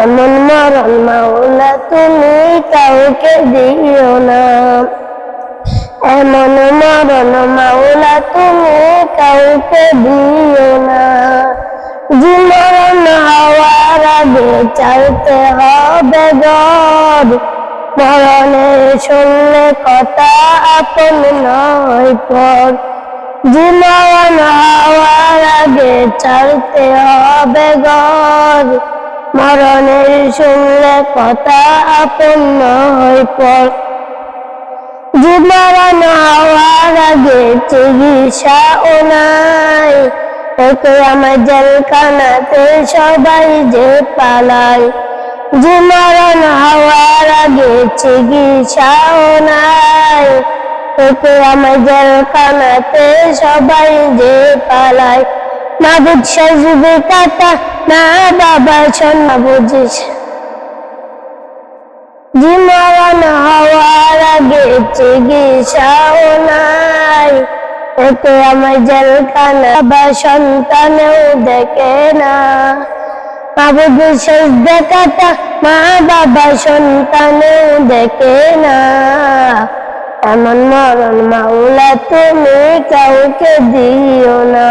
এমন মরণ মাওলা তুমি কাউকে দিও না। এমন মরণ মাওলা তুমি কাউকে দিও না। জীবন হওয়ার আগে চাইতে হবে গড মরণের শুনলে কথা আপন নয় পর। জীবন হওয়ার আগে চাইতে হবে গড মরণের শুনলে কথা আপন্ন নয় পর। জীবন হওয়ার আগে চিকিৎসা ও নাই। ওকে আমার জেলখানাতে সবাই যে পালায়। জীবন হওয়ার আগে চিকিৎসা ও নাই। ওকে আমার জেলখানাতে সবাই যে পালায়। না বুঝছে যদি কাটা না বাবা না বুঝিস। জীবন হওয়ার আগে চিকিৎসাও নাই। এতে আমার জেলখানা বা সন্তানেও দেখে না। বাবু শেষ দেখাটা মা বাবা সন্তানেও দেখে না। এমন মরণ মাওলা তুমি কাউকে দিও না।